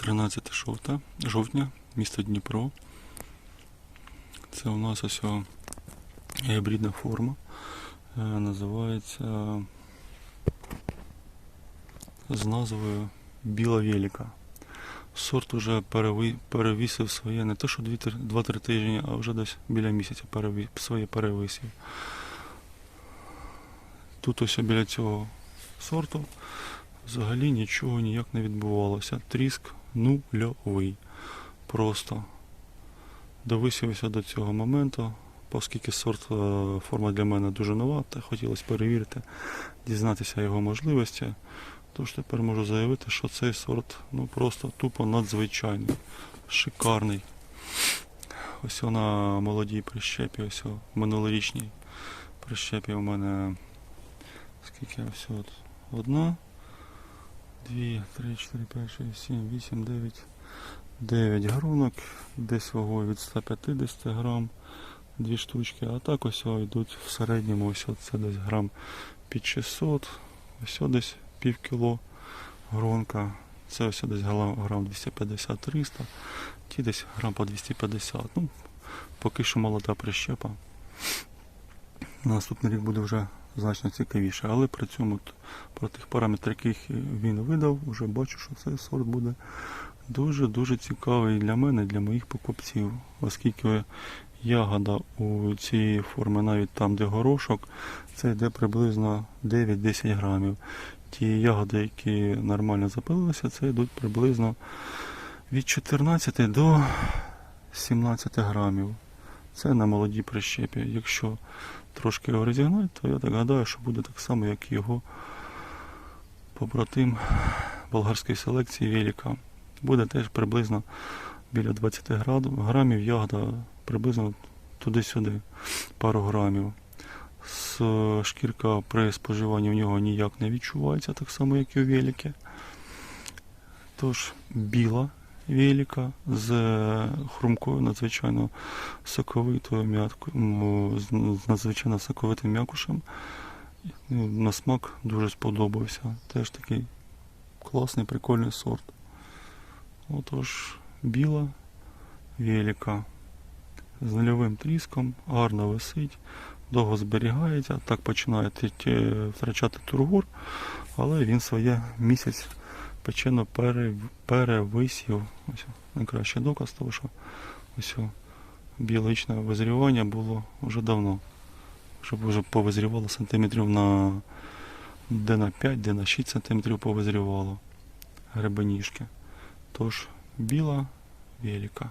13 жовта, жовтня, місто Дніпро. Це у нас ось гібридна форма. Е, Називається з назвою Біла Веліка. Сорт уже перевісив своє не те, що 2-3 тижні, а вже десь біля місяця своє перевисів. Тут ось біля цього сорту взагалі нічого ніяк не відбувалося. Тріск нульовий. Просто довисився до цього моменту, оскільки сорт е, форма для мене дуже нова, та хотілося перевірити, дізнатися його можливості. Тож тепер можу заявити, що цей сорт ну просто тупо надзвичайний, шикарний. Ось на молодій прищепі, ось минулорічній прищепі у мене скільки ось от одна, дві, три, чотири, п'ять, шість, сім, вісім, дев'ять, дев'ять грунок, десь вагою від 150 грам, дві штучки, а так ось йдуть в середньому, ось це десь грам під 600, ось десь пів кіло гронка, це ось десь грам 250-300, ті десь грам по 250. Ну, поки що молода прищепа. Наступний рік буде вже значно цікавіше, але при цьому про тих параметрах, яких він видав, вже бачу, що цей сорт буде дуже-дуже цікавий для мене, для моїх покупців, оскільки ягода у цієї форми, навіть там, де горошок, це йде приблизно 9-10 грамів. Ті ягоди, які нормально запилилися, це йдуть приблизно від 14 до 17 грамів. Це на молодій прищепі. Якщо трошки його розігнати, то я так гадаю, що буде так само, як і його побратим болгарської селекції Веліка. Буде теж приблизно біля 20 град- грамів ягода, приблизно туди-сюди, пару грамів. С- Шкірка при споживанні в нього ніяк не відчувається, так само, як і у Веліки. Тож біла Веліка з е, хрумкою, надзвичайно соковитою м'яткою, з надзвичайно соковитим м'якушем. На смак дуже сподобався. Теж такий класний, прикольний сорт. Отож, біла велика з нульовим тріском, гарно висить, довго зберігається, так починає втрачати тургор, але він своє місяць печено перевисів. Ось найкращий доказ того, що ось біологічне визрівання було вже давно. Щоб вже повизрівало сантиметрів на де на 5, де на 6 сантиметрів повизрівало гребеніжки. Тож біла велика.